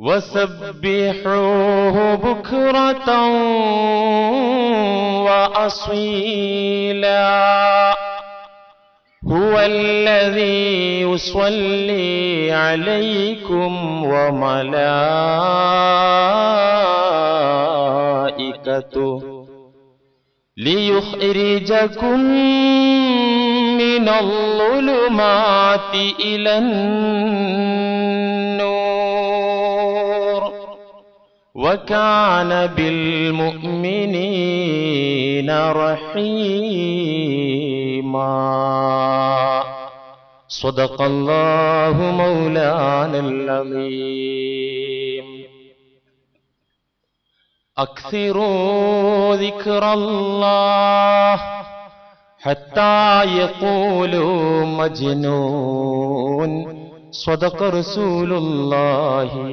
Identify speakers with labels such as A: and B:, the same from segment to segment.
A: وسبحوه بكرة وأصيلا. هو الذي يصلي عليكم وملائكته ليخرجكم من الظلمات إلى النور. وكان بالمؤمنين رحيما. صدق الله مولانا العظيم. أكثروا ذكر الله حتى يقولوا مجنون. صدق رسول الله.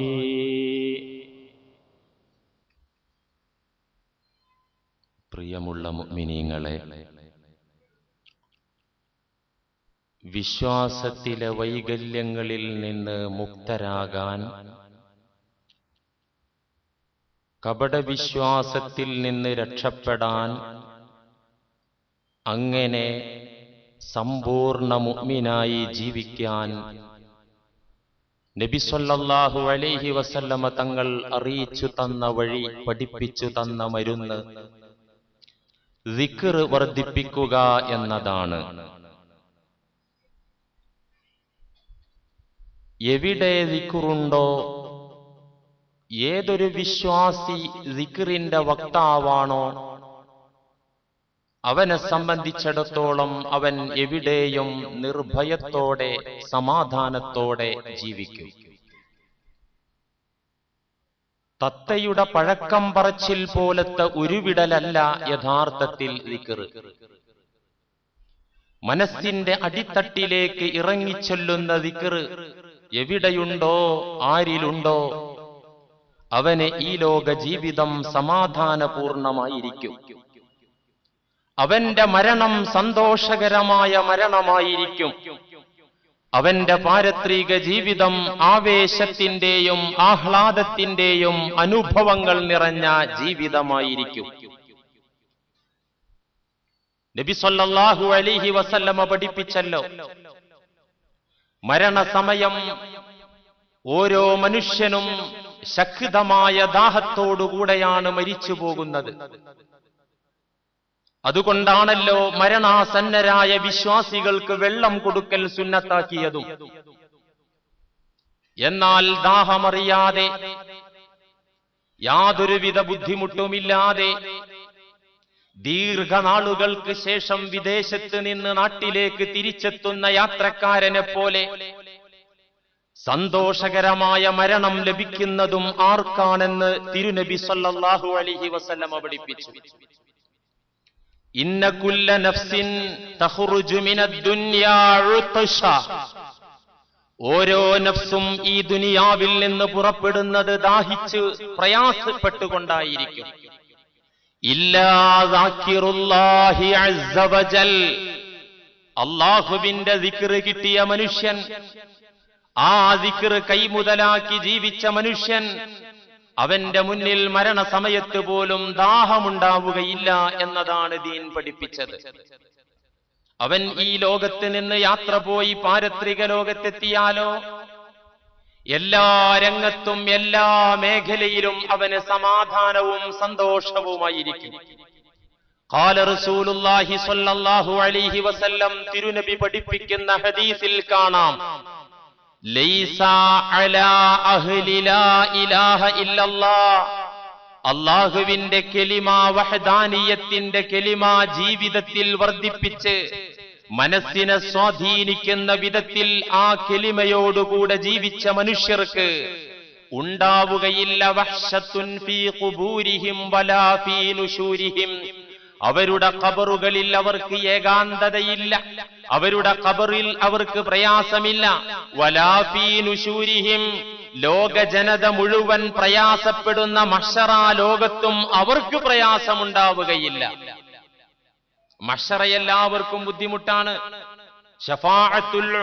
A: പ്രിയമുള്ള മിനിങ്ങളെ വിശ്വാസത്തിലെ വൈകല്യങ്ങളിൽ നിന്ന് മുക്തരാകാൻ കപടവിശ്വാസത്തിൽ നിന്ന് രക്ഷപ്പെടാൻ അങ്ങനെ സമ്പൂർണ മുഗ്മിനായി ജീവിക്കാൻ നബി സല്ലല്ലാഹു അലൈഹി വസല്ലമ തങ്ങൾ അറിയിച്ചു തന്ന വഴി പഠിപ്പിച്ചു തന്ന മരുന്ന് ദിക്ർ വർദ്ധിപ്പിക്കുക എന്നതാണ്. എവിടെ വിക്കുറുണ്ടോ ഏതൊരു വിശ്വാസി ദിക്റിന്റെ വക്താവാണോ അവനെ സംബന്ധിച്ചിടത്തോളം അവൻ എവിടെയും നിർഭയത്തോടെ സമാധാനത്തോടെ ജീവിക്കും. തത്തയുടെ പഴക്കം പറച്ചിൽ പോലത്തെ ഉരുവിടലല്ല യഥാർത്ഥത്തിൽ മനസ്സിന്റെ അടിത്തട്ടിലേക്ക് ഇറങ്ങിച്ചൊല്ലുന്ന ദിക്കറ് എവിടെയുണ്ടോ ആരിലുണ്ടോ അവന് ഈ ലോക ജീവിതം സമാധാനപൂർണമായിരിക്കും. അവന്റെ മരണം സന്തോഷകരമായ മരണമായിരിക്കും. അവന്റെ പാരത്രിക ജീവിതം ആവേശത്തിന്റെയും ആഹ്ലാദത്തിന്റെയും അനുഭവങ്ങൾ നിറഞ്ഞ ജീവിതമായിരിക്കും. നബിസൊല്ലാഹു അലിഹി വസല്ലമ പഠിപ്പിച്ചല്ലോ മരണസമയം ഓരോ മനുഷ്യനും ശക്തമായ ദാഹത്തോടുകൂടെയാണ് മരിച്ചു പോകുന്നത് അതുകൊണ്ടാണല്ലോ മരണാസന്നരായ വിശ്വാസികൾക്ക് വെള്ളം കൊടുക്കൽ സുന്നത്താക്കിയതും. എന്നാൽ ദാഹമറിയാതെ യാതൊരുവിധ ബുദ്ധിമുട്ടുമില്ലാതെ ദീർഘനാളുകൾക്ക് ശേഷം വിദേശത്ത് നിന്ന് നാട്ടിലേക്ക് തിരിച്ചെത്തുന്ന യാത്രക്കാരനെ പോലെ സന്തോഷകരമായ മരണം ലഭിക്കുന്നതും ആർക്കാണെന്ന് തിരുനബി സല്ലാഹു അലൈഹി വസല്ലമ പഠിപ്പിച്ചു ഇന്ന കുല്ല നഫ്സിൻ ഓരോ നഫ്സും ഈ ദുനിയാവിൽ നിന്ന് പുറപ്പെടുന്നത് ദാഹിച്ച് പ്രയാസപ്പെട്ടുകൊണ്ടായിരിക്കും. അള്ളാഹുവിന്റെ ദിക്റ് കിട്ടിയ മനുഷ്യൻ ആ ദിക്റ് കൈമുതലാക്കി ജീവിച്ച മനുഷ്യൻ അവന്റെ മുന്നിൽ മരണസമയത്ത് പോലും ദാഹമുണ്ടാവുകയില്ല എന്നതാണ് ദീൻ പഠിപ്പിച്ചത്. അവൻ ഈ ലോകത്ത് നിന്ന് യാത്ര പോയി പാരത്രിക ലോകത്തെത്തിയാലോ? എല്ലാ രംഗത്തും എല്ലാ മേഖലയിലും അവന് സമാധാനവും സന്തോഷവുമായിരിക്കും. കാല റസൂലുല്ലാഹി സ്വല്ലല്ലാഹു അലൈഹി വസല്ലം തിരുനബി പഠിപ്പിക്കുന്ന ഹദീസിൽ കാണാം. അള്ളാഹുവിന്റെ കെലിമ വഹദാനിയത്തിന്റെ കെലിമ ജീവിതത്തിൽ വർദ്ധിപ്പിച്ച് മനസ്സിനെ സ്വാധീനിക്കുന്ന വിധത്തിൽ ആ കെലിമയോടുകൂടെ ജീവിച്ച മനുഷ്യർക്ക് ഉണ്ടാവുകയില്ല. ഫീ ഖുബൂരിഹിം വലാ ഫീ നുശൂരിഹിം അവരുടെ കബറുകളിൽ അവർക്ക് ഏകാന്തതയില്ല. അവരുടെ ഖബറിൽ അവർക്ക് പ്രയാസമില്ല. വലാഫീനുശൂരിഹിം ലോക ജനത മുഴുവൻ പ്രയാസപ്പെടുന്ന മഷറ ലോകത്തും അവർക്ക് പ്രയാസമുണ്ടാവുകയില്ല. മഷറ എല്ലാവർക്കും ബുദ്ധിമുട്ടാണ്. ഷഫാഅത്തുൽ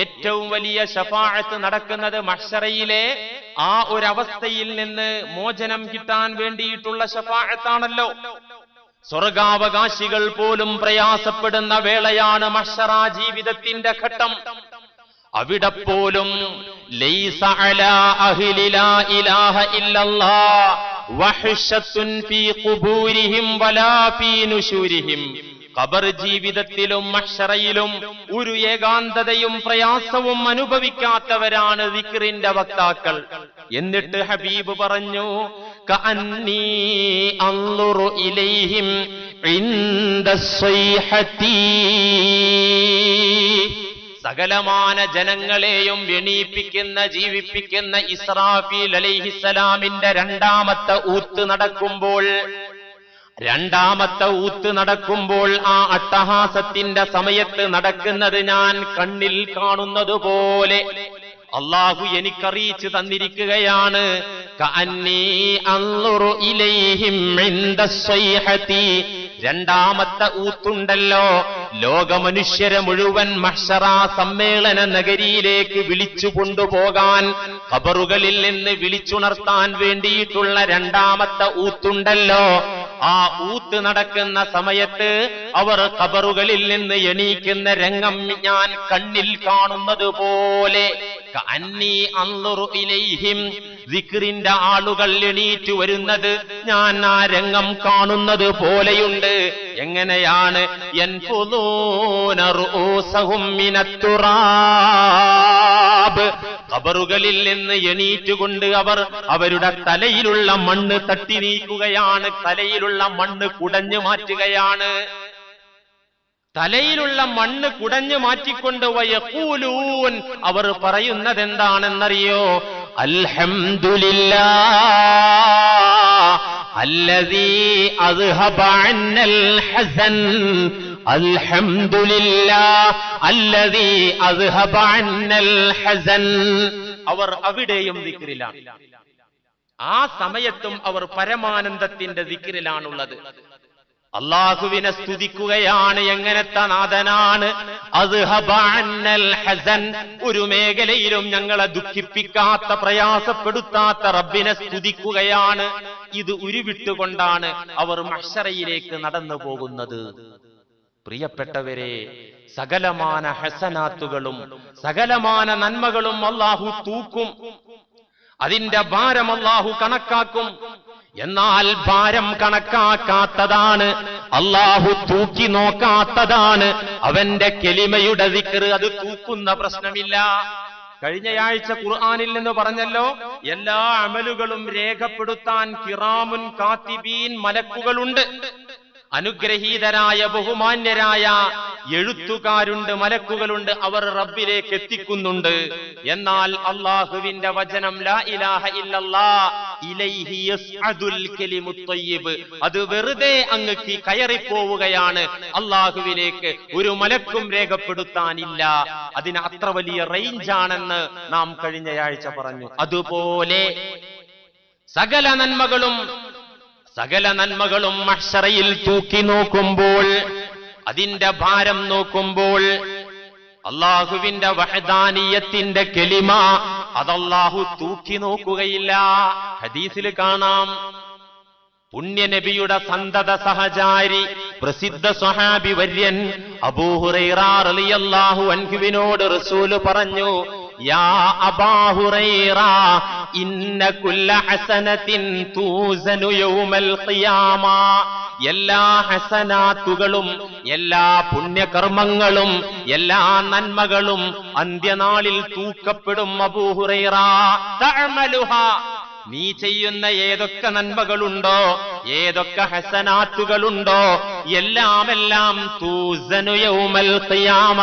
A: ഏറ്റവും വലിയ ഷഫാഅത്ത് നടക്കുന്നത് മഷറയിലെ ആ ഒരവസ്ഥയിൽ നിന്ന് മോചനം കിട്ടാൻ വേണ്ടിയിട്ടുള്ള ഷഫാഅത്താണല്ലോ. സ്വർഗാവകാശികൾ പോലും പ്രയാസപ്പെടുന്ന വേളയാണ് മഷറ ജീവിതത്തിന്റെ ഘട്ടം. അവിടെ പോലും ഖബർ ജീവിതത്തിലും മഹ്ശറയിലും ഒരു ഏകാന്തതയും പ്രയാസവും അനുഭവിക്കാത്തവരാണ് വിക്രിന്റെ വക്താക്കൾ. എന്നിട്ട് ഹബീബ് പറഞ്ഞു ഇലൈഹിം സകലമാന ജനങ്ങളെയും എണീപ്പിക്കുന്ന ജീവിപ്പിക്കുന്ന ഇസ്രാഫീൽ അലൈഹിസ്സലാമിന്റെ രണ്ടാമത്തെ ഊത്ത് നടക്കുമ്പോൾ രണ്ടാമത്തെ ഊത്ത് നടക്കുമ്പോൾ ആ അട്ടഹാസത്തിന്റെ സമയത്ത് നടക്കുന്നത് ഞാൻ കണ്ണിൽ കാണുന്നത് പോലെ അള്ളാഹു എനിക്കറിയിച്ചു തന്നിരിക്കുകയാണ്. രണ്ടാമത്തെ ഊത്തുണ്ടല്ലോ. ലോകമനുഷ്യരെ മുഴുവൻ മഹ്ഷറ സമ്മേളന നഗരിയിലേക്ക് വിളിച്ചു കൊണ്ടുപോകാൻ ഖബറുകളിൽ നിന്ന് വിളിച്ചുണർത്താൻ വേണ്ടിയിട്ടുള്ള രണ്ടാമത്തെ ഊത്തുണ്ടല്ലോ. ആ ഊത്ത് നടക്കുന്ന സമയത്ത് അവർ ഖബറുകളിൽ നിന്ന് എണീക്കുന്ന രംഗം ഞാൻ കണ്ണിൽ കാണുന്നത് പോലെ. ദിക്റിന്റെ ആളുകൾ എണീറ്റ് വരുന്നത് ഞാൻ ആ രംഗം കാണുന്നത് പോലെയുണ്ട്. എങ്ങനെയാണ്? എൻ റൂസഹും ഖബറുകളിൽ നിന്ന് എണീറ്റുകൊണ്ട് അവർ അവരുടെ തലയിലുള്ള മണ്ണ് തട്ടി നീക്കുകയാണ്. തലയിലുള്ള മണ്ണ് കുടഞ്ഞു മാറ്റുകയാണ്. തലയിലുള്ള മണ്ണ് കുടഞ്ഞു മാറ്റിക്കൊണ്ട് വയക്കൂലൂൻ അവർ പറയുന്നത് എന്താണെന്നറിയോ അൽഹംദുലില്ലാ അല്ലദീ അദ്ഹബ അന്നൽ ഹസൻ. അവർ അവിടെയും ദിക്റിലാണ്. ആ സമയത്തും അവർ പരമാനന്ദത്തിന്റെ ദിക്രിലാണുള്ളത് അള്ളാഹുവിനെ സ്തുതിക്കുകയാണ് എങ്ങനത്തെ നാഥനാണ്? ഹസൻ. ഒരു മേഖലയിലും ഞങ്ങളെ ദുഃഖിപ്പിക്കാത്ത പ്രയാസപ്പെടുത്താത്ത റബ്ബിനെ സ്തുതിക്കുകയാണ്. ഇത് ഉരുവിട്ടുകൊണ്ടാണ് അവർ മഹ്ശറയിലേക്ക് നടന്നു പോകുന്നത് പ്രിയപ്പെട്ടവരെ സകലമാന ഹസനാത്തുകളും സകലമാന നന്മകളും അള്ളാഹു തൂക്കും. അതിന്റെ ഭാരം അള്ളാഹു കണക്കാക്കും. എന്നാൽ ഭാരം കണക്കാക്കാത്തതാണ് അള്ളാഹു തൂക്കി നോക്കാത്തതാണ്. അവന്റെ കെലിമയുടെ ദിക്റ് അത് തൂക്കുന്ന പ്രശ്നമില്ല. കഴിഞ്ഞയാഴ്ച ഖുർആാനിൽ നിന്ന് പറഞ്ഞല്ലോ എല്ലാ അമലുകളും രേഖപ്പെടുത്താൻ കിറാമുൻ കാത്തിബീൻ മലക്കുകളുണ്ട്. അനുഗ്രഹീതരായ ബഹുമാന്യരായ എഴുത്തുകാരുണ്ട് മലക്കുകളുണ്ട് അവർ റബ്ബിലേക്ക് എത്തിക്കുന്നുണ്ട്. എന്നാൽ അള്ളാഹുവിന്റെ വചനം ലാ ഇലാഹ ഇല്ലല്ലാ ഇലൈഹി യസ്അദുൽ കലിമു തയ്യിബ്. അത് വെറുതെ അങ്ങക്ക് കയറിപ്പോവുകയാണ്. അള്ളാഹുവിലേക്ക് ഒരു മലക്കും രേഖപ്പെടുത്താനില്ല. അതിന് അത്ര വലിയ റേഞ്ചാണെന്ന് നാം കഴിഞ്ഞയാഴ്ച പറഞ്ഞു. അതുപോലെ സകല നന്മകളും സകല നന്മകളും മഷറയിൽ തൂക്കി നോക്കുമ്പോൾ അതിന്റെ ഭാരം നോക്കുമ്പോൾ അള്ളാഹുവിന്റെ വഹദാനീയത്തിന്റെ കെലിമ അതല്ലാഹു തൂക്കി നോക്കുകയില്ല. ഹദീസിൽ കാണാം പുണ്യനബിയുടെ സന്തത സഹചാരി പ്രസിദ്ധ സ്വഹാബി വര്യൻ അബൂഹുറൈറാഹു അൻഹുവിനോട് റസൂൽ പറഞ്ഞു എല്ലാ ഹസനാത്തുകളും എല്ലാ പുണ്യകർമ്മങ്ങളും എല്ലാ നന്മകളും അന്ത്യനാളിൽ തൂക്കപ്പെടും അബൂഹുറൈറ നീ ചെയ്യുന്ന ഏതൊക്കെ നന്മകളുണ്ടോ ഏതൊക്കെ ഹസനാത്തുകളുണ്ടോ എല്ലാം എല്ലാം യൗമൽ ഖിയാമ.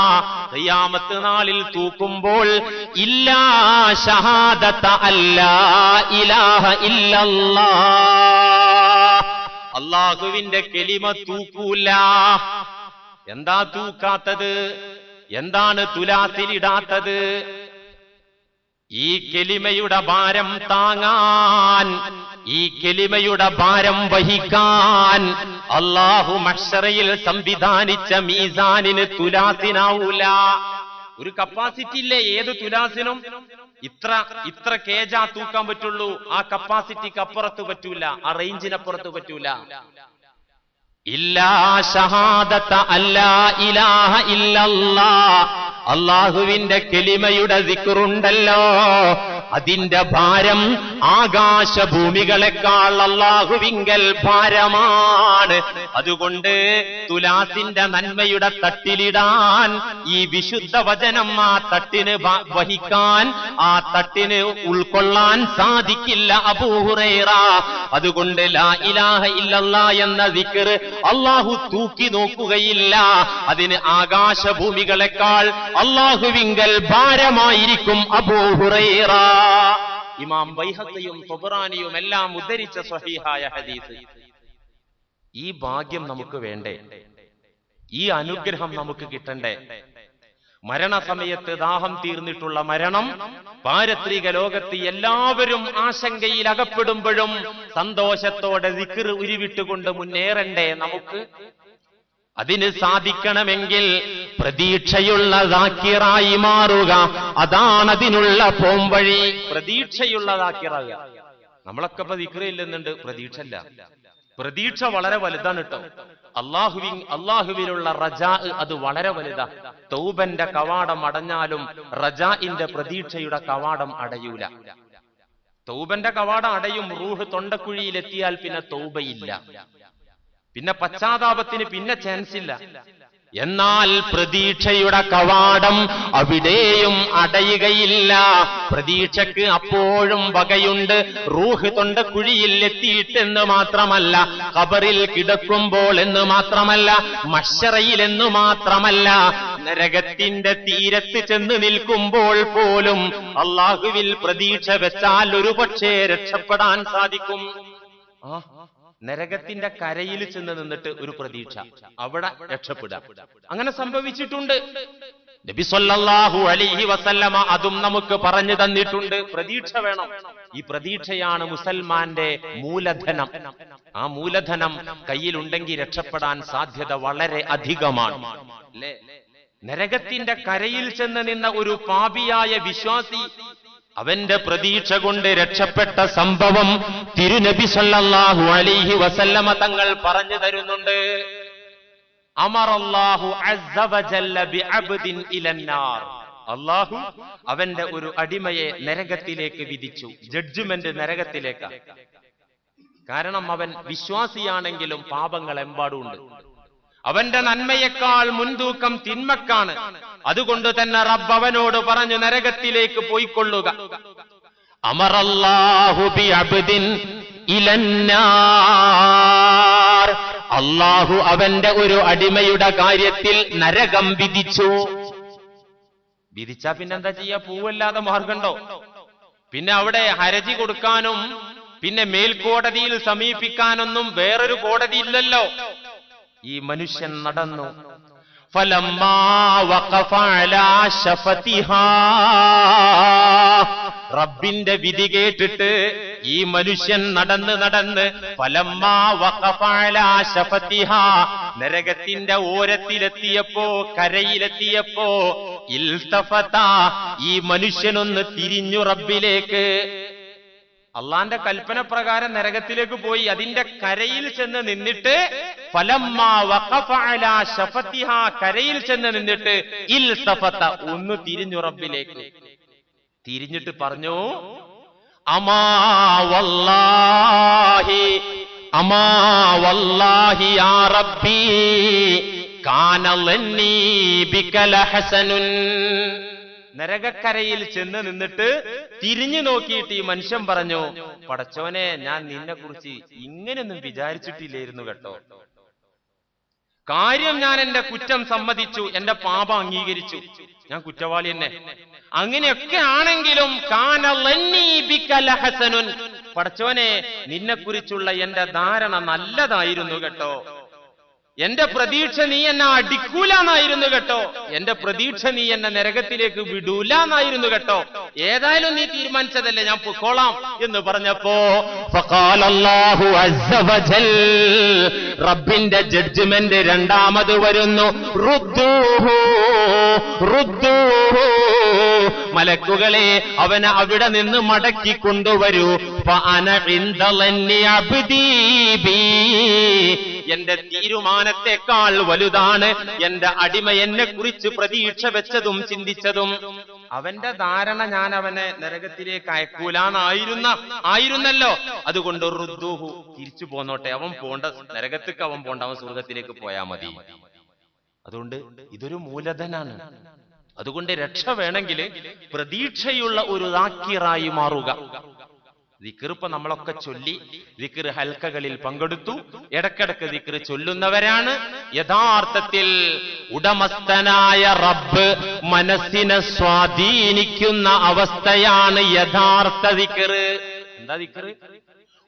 A: ഖിയാമത്ത് നാളിൽ തൂക്കുമ്പോൾ ഇല്ലാ ഷഹാദത്ത അല്ലാ ഇലാഹ ഇല്ലല്ലാ. അള്ളാഹുവിന്റെ കെലിമ തൂക്കൂല. എന്താ തൂക്കാത്തത്? എന്താണ് തുലാസിലിടാത്തത് ഈ കെലിമയുടെ ഭാരം താങ്ങാൻ ഈ കെലിമയുടെ ഭാരം വഹിക്കാൻ അള്ളാഹു മഷറയിൽ സംവിധാനിച്ച മീസാനിന് തുലാസിനാവൂല. ഒരു കപ്പാസിറ്റി ഇല്ലേ ഏത് തുലാസിനും? ഇത്ര ഇത്ര കേജാ തൂക്കാൻ പറ്റുള്ളൂ. ആ കപ്പാസിറ്റിക്ക് അപ്പുറത്ത് പറ്റൂല ആ റേഞ്ചിനപ്പുറത്ത് പറ്റൂല. അള്ളാഹുവിന്റെ കെലിമയുടെ ദിക്റുണ്ടല്ലോ. അതിന്റെ ഭാരം ആകാശഭൂമികളെക്കാൾ അള്ളാഹുവിങ്കൽ ഭാരമാണ്. അതുകൊണ്ട് തുലാസിന്റെ നന്മയുടെ തട്ടിലിടാൻ ഈ വിശുദ്ധ വചനം ആ തട്ടിന് വഹിക്കാൻ ആ തട്ടിന് ഉൾക്കൊള്ളാൻ സാധിക്കില്ല അബൂഹുറൈറ അതുകൊണ്ട് ലാ ഇലാഹ ഇല്ലല്ല എന്ന ദിക്ർ അള്ളാഹു തൂക്കി നോക്കുകയില്ല. അതിന് ആകാശഭൂമികളെക്കാൾ അള്ളാഹുവിങ്കൽ ഭാരമായിരിക്കും അബൂഹുറൈറ ഇമാം ബൈഹഖിയും തൊബറാനിയും എല്ലാം ഉദ്ധരിച്ച സ്വഹീഹായ ഹദീസ്. ഈ ഭാഗ്യം നമുക്ക് വേണ്ടേ? ഈ അനുഗ്രഹം നമുക്ക് കിട്ടണ്ടേ? മരണസമയത്ത് ദാഹം തീർന്നിട്ടുള്ള മരണം പാരത്രിക ലോകത്ത് എല്ലാവരും ആശങ്കയിൽ അകപ്പെടുമ്പോഴും സന്തോഷത്തോടെ ദിക്ർ ഉരുവിട്ടുകൊണ്ട് മുന്നേറണ്ടേ നമുക്ക്? അതിന് സാധിക്കണമെങ്കിൽ പ്രതീക്ഷയുള്ള ദാക്കിറായി മാറുക. അതാണ് അതിനുള്ള പോംവഴി. പ്രതീക്ഷയുള്ള ദാക്കിറാകുക നമ്മളൊക്കെ പ്രതീക്ഷയില്ലെന്നുണ്ട് പ്രതീക്ഷ അല്ല പ്രതീക്ഷ വളരെ വലുതാണ് കേട്ടോ. അള്ളാഹുവി അള്ളാഹുവിലുള്ള റജാ അത് വളരെ വലുതാ. തൗബന്റെ കവാടം അടഞ്ഞാലും റജാഇന്റെ പ്രതീക്ഷയുടെ കവാടം അടയൂല. തൗബന്റെ കവാടം അടയും റൂഹ് തൊണ്ടക്കുഴിയിലെത്തിയാൽ പിന്നെ തൗബയില്ല. പിന്നെ പശ്ചാത്താപത്തിന് പിന്നെ ചാൻസ് ഇല്ല. എന്നാൽ പ്രതീക്ഷയുടെ കവാടം അവിടെയും അടയുകയില്ല. പ്രതീക്ഷക്ക് അപ്പോഴും വകയുണ്ട്. റൂഹ് തൊണ്ട കുഴിയിൽ എത്തിയിട്ടെന്ന് മാത്രമല്ല ഖബറിൽ കിടക്കുമ്പോൾ എന്ന് മാത്രമല്ല മഷറയിൽ എന്ന് മാത്രമല്ല നരകത്തിന്റെ തീരത്ത് ചെന്ന് നിൽക്കുമ്പോൾ പോലും അള്ളാഹുവിൽ പ്രതീക്ഷ വെച്ചാൽ ഒരു പക്ഷേ രക്ഷപ്പെടാൻ സാധിക്കും. ആ നരകത്തിന്റെ കരയിൽ ചെന്ന് നിന്നിട്ട് ഒരു പ്രതീക്ഷ. അവിടെ രക്ഷപ്പെടാം അങ്ങനെ സംഭവിച്ചിട്ടുണ്ട്. നബി സല്ലല്ലാഹു അലൈഹി വസല്ലമ അതും നമുക്ക് പറഞ്ഞു തന്നിട്ടുണ്ട്. പ്രതീക്ഷ വേണം. ഈ പ്രതീക്ഷയാണ് മുസൽമാന്റെ മൂലധനം. ആ മൂലധനം കയ്യിലുണ്ടെങ്കിൽ രക്ഷപ്പെടാൻ സാധ്യത വളരെ അധികമാണ്. നരകത്തിന്റെ കരയിൽ ചെന്ന് നിന്ന ഒരു പാപിയായ വിശ്വാസി അവന്റെ പ്രതീക്ഷ കൊണ്ട് രക്ഷപ്പെട്ട സംഭവം തിരുനബി സല്ലാഹു അലൈഹി വസല്ലമ തങ്ങൾ പറഞ്ഞു തരുന്നുണ്ട്. അള്ളാഹു അവന്റെ ഒരു അടിമയെ നരകത്തിലേക്ക് വിധിച്ചു ജഡ്ജ്മെന്റ് നരകത്തിലേക്ക്. കാരണം അവൻ വിശ്വാസിയാണെങ്കിലും പാപങ്ങൾ എമ്പാടുണ്ട് അവന്റെ നന്മയേക്കാൾ മുൻതൂക്കം തിന്മക്കാണ്. അതുകൊണ്ട് തന്നെ റബ്ബ് അവനോട് പറഞ്ഞു നരകത്തിലേക്ക് പോയിക്കൊള്ളുക. അള്ളാഹു അവന്റെ ഒരു അടിമയുടെ കാര്യത്തിൽ നരകം വിധിച്ചു. വിധിച്ചാ പിന്നെന്താ ചെയ്യാ? പൂവല്ലാതെ മാർഗണ്ടോ? പിന്നെ അവിടെ ഹരജി കൊടുക്കാനും പിന്നെ മേൽക്കോടതിയിൽ സമീപിക്കാനൊന്നും വേറൊരു കോടതി ഇല്ലല്ലോ. ഈ മനുഷ്യൻ നടന്നു. റബ്ബിന്റെ വിധി കേട്ടിട്ട് ഈ മനുഷ്യൻ നടന്ന് നടന്ന്. നരകത്തിന്റെ ഓരത്തിലെത്തിയപ്പോ കരയിലെത്തിയപ്പോ ഇൽതഫത ഈ മനുഷ്യനൊന്ന് തിരിഞ്ഞു റബ്ബിലേക്ക് അള്ളാന്റെ കൽപ്പന പ്രകാരം നരകത്തിലേക്ക് പോയി അതിന്റെ കരയിൽ ചെന്ന് നിന്നിട്ട് കരയിൽ ചെന്ന് നിന്നിട്ട് ഇൽ സഫത്ത ഒന്ന് തിരിഞ്ഞു റബ്ബിലേക്ക്. തിരിഞ്ഞിട്ട് പറഞ്ഞു അമാ വല്ലാഹി അമാ വല്ലാഹി യാ റബ്ബി കാനലന്നീ ബിക ലഹസനുൻ. നരകക്കരയിൽ ചെന്ന് നിന്നിട്ട് തിരിഞ്ഞു നോക്കിയിട്ട് ഈ മനുഷ്യൻ പറഞ്ഞു പടച്ചോനെ ഞാൻ നിന്നെ കുറിച്ച് ഇങ്ങനെയൊന്നും വിചാരിച്ചിട്ടില്ലായിരുന്നു കേട്ടോ. കാര്യം ഞാൻ എന്റെ കുറ്റം സമ്മതിച്ചു എന്റെ പാപം അംഗീകരിച്ചു. ഞാൻ കുറ്റവാളി തന്നെ. അങ്ങനെയൊക്കെ ആണെങ്കിലും പടച്ചവനെ നിന്നെ കുറിച്ചുള്ള എന്റെ ധാരണ നല്ലതായിരുന്നു കേട്ടോ. എന്റെ പ്രതീക്ഷ നീ എന്നെ അടിക്കൂലെന്നായിരുന്നു കേട്ടോ. എന്റെ പ്രതീക്ഷ നീ എന്നെ നരകത്തിലേക്ക് വിടൂല എന്നായിരുന്നു കേട്ടോ. ഏതായാലും നീ തീരുമാനിച്ചതല്ലേ ഞാൻ പൊക്കോളാം എന്ന് പറഞ്ഞപ്പോ. റബ്ബിന്റെ ജഡ്ജ്മെന്റ് രണ്ടാമത് വരുന്നു. മലക്കുകളെ അവനെ അവിടെ നിന്ന് മടക്കി കൊണ്ടുവരൂ. എന്റെ തീരുമാനത്തെക്കാൾ വലുതാണ്. എന്റെ അടിമ എന്നെ കുറിച്ച് പ്രതീക്ഷ വെച്ചതും ചിന്തിച്ചതും. അവന്റെ ധാരണ ഞാൻ അവനെ നരകത്തിലേക്ക് അയക്കൂലാന്നായിരുന്ന ആയിരുന്നല്ലോ. അതുകൊണ്ട് ഋദ്ദുഹു തിരിച്ചു പോന്നോട്ടെ. അവൻ പോണ്ട നരകത്തേക്ക് അവൻ പോണ്ട. അവൻ സ്വർഗത്തിലേക്ക് പോയാ മതി. അതുകൊണ്ട് ഇതൊരു മൂലധനാണ്. അതുകൊണ്ട് രക്ഷ വേണമെങ്കിൽ പ്രതീക്ഷയുള്ള ഒരു ദാക്കിറായി മാറുക. ദിക്ർ ഇപ്പൊ നമ്മളൊക്കെ ചൊല്ലി ദിക്കർ ഹൽക്കകളിൽ പങ്കെടുത്തു. ഇടക്കിടക്ക് ദിക്കർ ചൊല്ലുന്നവരാണ്. യഥാർത്ഥത്തിൽ ഉടമസ്ഥനായ റബ്ബ് മനസ്സിനെ സ്വാധീനിക്കുന്ന അവസ്ഥയാണ് യഥാർത്ഥ ദിക്കർ എന്താ ദിക്കർ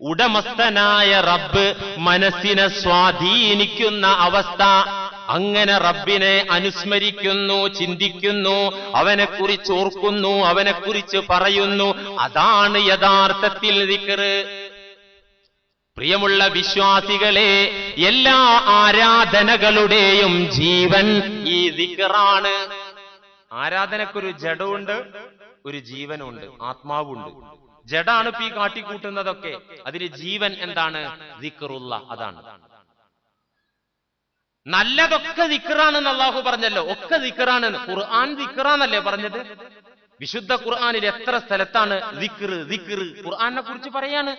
A: ഉടമസ്ഥനായ റബ്ബ് മനസ്സിനെ സ്വാധീനിക്കുന്ന അവസ്ഥ. അങ്ങനെ റബ്ബിനെ അനുസ്മരിക്കുന്നു ചിന്തിക്കുന്നു അവനെ കുറിച്ച് ഓർക്കുന്നു അവനെ കുറിച്ച് പറയുന്നു. അതാണ് യഥാർത്ഥത്തിൽ ദിക്കറ് പ്രിയമുള്ള വിശ്വാസികളെ എല്ലാ ആരാധനകളുടെയും ജീവൻ ഈ ദിക്കറാണ് ആരാധനക്കൊരു ജഡമുണ്ട് ഒരു ജീവനുണ്ട് ആത്മാവുണ്ട്. ജഡാണ് ഇപ്പൊ ഈ കാട്ടിക്കൂട്ടുന്നതൊക്കെ. അതിന് ജീവൻ എന്താണ്? ദിക്റുള്ള അതാണ്. നല്ലതൊക്കെ ദിക്കറാണെന്ന് അള്ളാഹു പറഞ്ഞല്ലോ. ഒക്കെ ദിക്കറാണെന്ന് ഖുർആൻ ദിക്കറാന്നല്ലേ പറഞ്ഞത്? വിശുദ്ധ ഖുർആാനിൽ എത്ര സ്ഥലത്താണ് ഖുർആാനെ കുറിച്ച് പറയാണ്.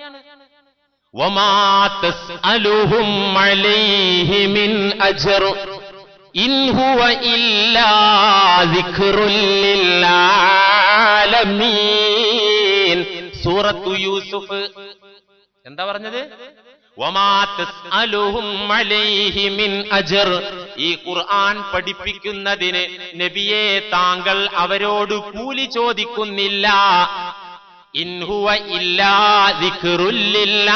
A: സൂറത്തു യൂസുഫ്. എന്താ പറഞ്ഞത്? ഈ ഖുർആൻ പഠിപ്പിക്കുന്നതിന് നബിയെ താങ്കൾ അവരോട് കൂലി ചോദിക്കുന്നില്ല. ഇൻ ഹുവ ഇല്ലാ ദിക്റുൽ ലിൽആലമീൻ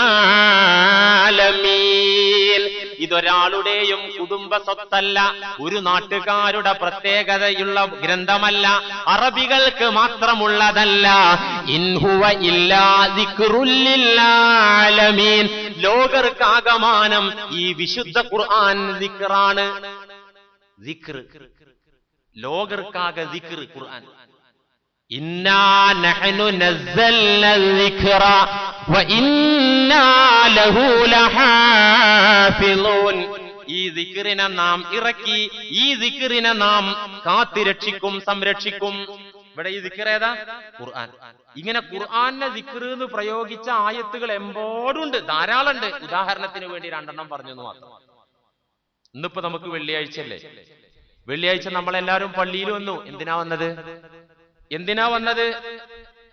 A: ഇതൊരാളുടെയും കുടുംബ സ്വത്തല്ല ഒരു നാട്ടുകാരുടെ പ്രത്യേകതയുള്ള ഗ്രന്ഥമല്ല അറബികൾക്ക് മാത്രമുള്ളതല്ല. ഇൻഹുവ ഇല്ലാതിക്കുറുല്ലില്ലാലമീൻ ലോകർക്കാകമാനം ഈ വിശുദ്ധ ഖുർആൻ ദിക്റാണ് ദിക്ർ ലോകർക്കാകെ ദിക്ർ ഖുർആൻ. ഈ നാം ഇറക്കി ഈ ദിക്റിനെ നാം കാത്തിരക്ഷിക്കും സംരക്ഷിക്കും. ഇവിടെ ഈ ദിക്കറേതാ ഖുർആൻ. ഇങ്ങനെ ഖുർആനെ ദിക്കർ എന്ന് പ്രയോഗിച്ച ആയത്തുകൾ എമ്പോടുണ്ട്? ധാരാളമുണ്ട്. ഉദാഹരണത്തിന് വേണ്ടി രണ്ടെണ്ണം പറഞ്ഞു എന്ന് മാത്രം. ഇന്നിപ്പോ നമുക്ക് വെള്ളിയാഴ്ച അല്ലേ വെള്ളിയാഴ്ച നമ്മളെല്ലാരും പള്ളിയിൽ വന്നു. എന്തിനാ വന്നത്? എന്തിനാ വന്നത്?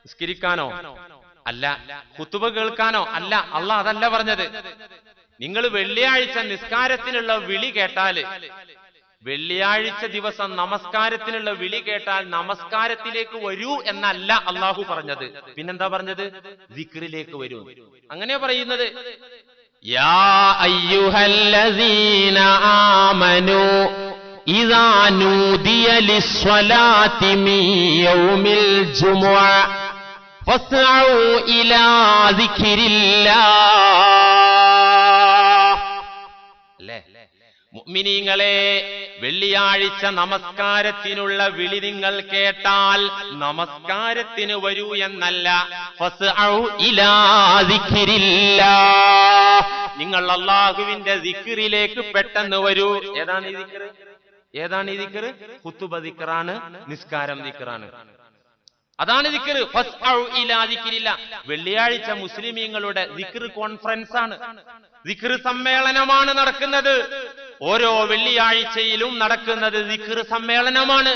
A: നിസ്കരിക്കാനോ? അല്ല കുത്തുബ കേൾക്കാനോ? അല്ല അല്ല അതല്ല പറഞ്ഞത്. നിങ്ങൾ വെള്ളിയാഴ്ച നിസ്കാരത്തിനുള്ള വിളി കേട്ടാൽ വെള്ളിയാഴ്ച ദിവസം നമസ്കാരത്തിനുള്ള വിളി കേട്ടാൽ നമസ്കാരത്തിലേക്ക് വരൂ എന്നല്ല അള്ളാഹു പറഞ്ഞത്. പിന്നെന്താ പറഞ്ഞത്? വിക്രിലേക്ക് വരൂ. അങ്ങനെ പറയുന്നത്. യാ അയ്യുഹല്ലസീന ആമനൂ മുഅ്മിനീങ്ങളെ വെള്ളിയാഴ്ച നമസ്കാരത്തിനുള്ള വിളി നിങ്ങൾ കേട്ടാൽ നമസ്കാരത്തിന് വരൂ എന്നല്ല. നിങ്ങൾ അള്ളാഹുവിന്റെ സിഖിറിലേക്ക് പെട്ടെന്ന് വരൂ ഏതാണ് ഈ സിഖിറ് ഏതാണ് ഈ ദിക്കറ് കുത്തുബ ദിക്കറാണ് നിസ്കാരം ദിക്കറാണ് അതാണ് ദിക്കറ് വെള്ളിയാഴ്ച മുസ്ലിമീങ്ങളുടെ ദിക്കറ് കോൺഫറൻസ് ആണ് ദിക്കറ് സമ്മേളനമാണ് നടക്കുന്നത്. ഓരോ വെള്ളിയാഴ്ചയിലും നടക്കുന്നത് ദിക്കറ് സമ്മേളനമാണ്.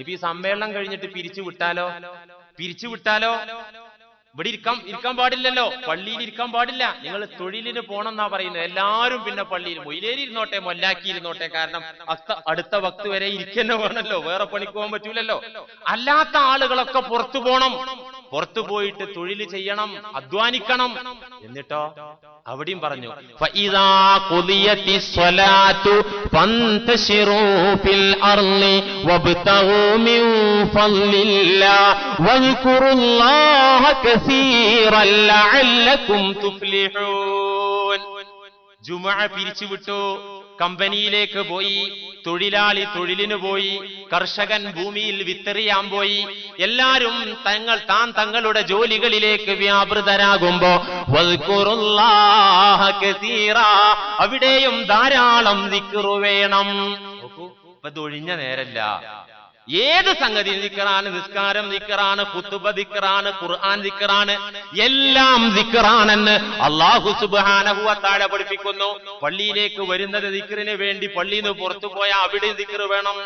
A: ഇപ്പൊ ഈ സമ്മേളനം കഴിഞ്ഞിട്ട് പിരിച്ചു വിട്ടാലോ പിരിച്ചു വിട്ടാലോ ഇവിടെ ഇരിക്കാൻ ഇരിക്കാൻ പാടില്ലല്ലോ. പള്ളിയിൽ ഇരിക്കാൻ പാടില്ല. നിങ്ങൾ തൊഴിലിന് പോണെന്നാ പറയുന്നത്. എല്ലാവരും പിന്നെ പള്ളിയിൽ മൊയിലേരി ഇരുന്നോട്ടെ മൊല്ലാക്കി ഇരുന്നോട്ടെ. കാരണം അടുത്ത വക്ത് വരെ ഇരിക്കന്നെ വേണമല്ലോ വേറെ പണിക്ക് പോകാൻ പറ്റൂലല്ലോ. അല്ലാത്ത ആളുകളൊക്കെ പുറത്തു പോണം. പുറത്തു പോയിട്ട് തൊഴിൽ ചെയ്യണം അധ്വാനിക്കണം എന്നിട്ടോ അവിടെയും പറഞ്ഞു ജുമാ പിരിച്ചുവിട്ടു. കമ്പനിയിലേക്ക് പോയി തൊഴിലാളി തൊഴിലിന് പോയി കർഷകൻ ഭൂമിയിൽ വിത്തെറിയാൻ പോയി എല്ലാവരും തങ്ങൾ താൻ തങ്ങളുടെ ജോലികളിലേക്ക് വ്യാപൃതരാകുമ്പോ. അവിടെയും ധാരാളം ദിക്റു വേണം ഇപ്പൊ തൊഴിഞ്ഞ നേരല്ല ഏത് സംഗതി ദിക്കറാണ് നിസ്കാരം ദിക്കറാണ് കുത്തുബ ദിക്കറാണ് ഖുർആൻ ദിക്കറാണ് എല്ലാം ദിക്കറാണെന്ന് അള്ളാഹു സുബാനഹുവ താഴെ പഠിപ്പിക്കുന്നു. പള്ളിയിലേക്ക് വരുന്നത് ദിക്കറിന് വേണ്ടി പള്ളിയിൽ നിന്ന് പുറത്തു പോയാൽ അവിടെ ദിക്കർ വേണം.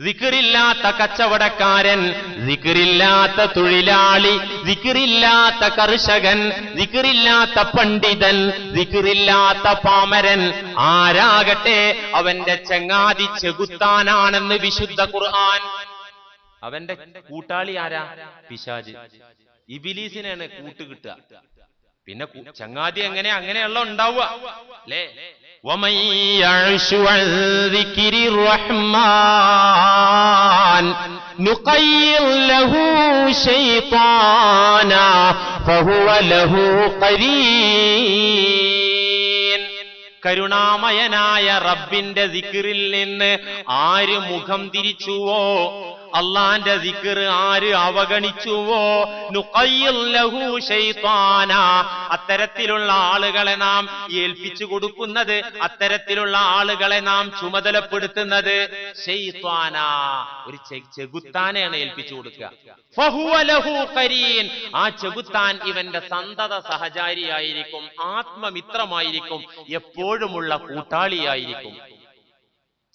A: ദിക്കറില്ലാത്ത കച്ചവടക്കാരൻ ദിക്കറില്ലാത്ത തൊഴിലാളി ദിക്കറില്ലാത്ത കർഷകൻ ദിക്കറില്ലാത്ത പണ്ഡിതൻ ദിക്കറില്ലാത്ത പാമരൻ. ആരാകട്ടെ അവന്റെ ചങ്ങാതി ചെകുത്താനാണെന്ന് വിശുദ്ധ ഖുർആൻ. അവന്റെ കൂട്ടാളി ആരാ? പിശാജ്. ഇബിലീസിനാണ് കൂട്ട് കിട്ടുക. പിന്നെ ചങ്ങാതി എങ്ങനെ അങ്ങനെയുള്ള ഉണ്ടാവുക? അല്ലേ കരുണാമയനായ റബ്ബിന്റെ ദിക്കറിൽ നിന്ന് ആര് മുഖം തിരിച്ചുവോ? അള്ളാന്റെ ദിക്കറ് ആര് അവഗണിച്ചുവോ? അത്തരത്തിലുള്ള ആളുകളെ നാം ഏൽപ്പിച്ചു കൊടുക്കുന്നത് അത്തരത്തിലുള്ള ആളുകളെ നാം ചുമതലപ്പെടുത്തുന്നത് ഒരു ചെകുത്താനെയാണ് ഏൽപ്പിച്ചു കൊടുക്കുക. ആ ചെകുത്താൻ ഇവന്റെ സന്തത സഹചാരിയായിരിക്കും ആത്മമിത്രമായിരിക്കും എപ്പോഴുമുള്ള കൂട്ടാളിയായിരിക്കും.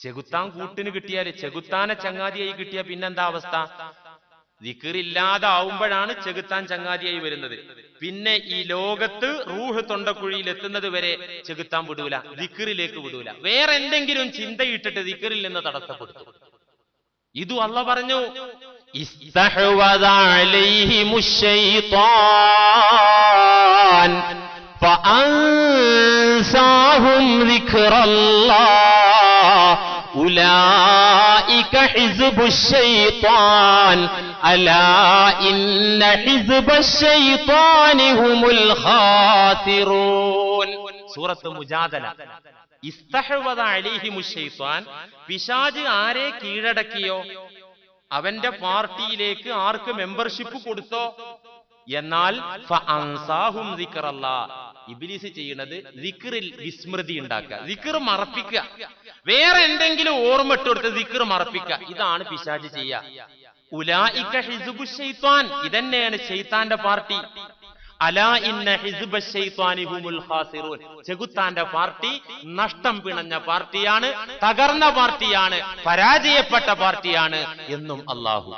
A: ചെകുത്താൻ കൂട്ടിന് കിട്ടിയാല് ചെകുത്താനെ ചങ്ങാതിയായി കിട്ടിയ പിന്നെന്താ അവസ്ഥ ദിക്കറില്ലാതാവുമ്പോഴാണ് ചെകുത്താൻ ചങ്ങാതിയായി വരുന്നത് പിന്നെ ഈ ലോകത്ത് റൂഹ് തൊണ്ടക്കുഴിയിൽ എത്തുന്നത് വരെ ചെകുത്താൻ വിടൂല ദിക്കറിലേക്ക് വിടൂല വേറെ എന്തെങ്കിലും ചിന്തയിട്ടിട്ട് ദിക്കറിൽ നിന്ന് തടസ്സപ്പെടുത്തും ഇതു അല്ല പറഞ്ഞു
B: استحوذ عليهم الشيطان فأنساهم ذكر الله أولئك حزب الشيطان ألا إن حزب الشيطان هم الخاسرون
A: സൂറത്ത് മുജാദല ഇസ്തഹ്വദ അലൈഹിമു ശൈത്വാൻ പിശാജ് ആരെ കീഴടക്കിയോ അവന്റെ പാർട്ടിയിലേക്ക് ആർക്ക് മെമ്പർഷിപ്പ് കൊടുത്തോ എന്നാൽ ഫഅൻസാഹും ദിക്റല്ലാ. ഇബ്ലീസ് ചെയ്യുന്നത് ദിക്റിൽ വിസ്മൃതി ഉണ്ടാക്കുക ദിക്ർ മറപ്പിക്കുക വേറെ എന്തെങ്കിലും ഓർമ്മ ഇട്ടുകൊടുത്ത് ദിക്ർ മറപ്പിക്കുക. ഇതാണ് പിശാജ് ചെയ്യുക ഉലായിക്ക ഹിസുബു ശൈത്വാൻ ഇതന്നെയാണ് ശൈത്താന്റെ പാർട്ടി. അലാ ഇന്ന ഹിസ്ബ ശൈത്വാനി ഹുമുൽ ഖാസിറൂൻ. ചെകുത്താന്റെ പാർട്ടി നഷ്ടം പിണഞ്ഞ പാർട്ടിയാണ് തകർന്ന പാർട്ടിയാണ് പരാജയപ്പെട്ട പാർട്ടിയാണ് എന്നും അല്ലാഹു.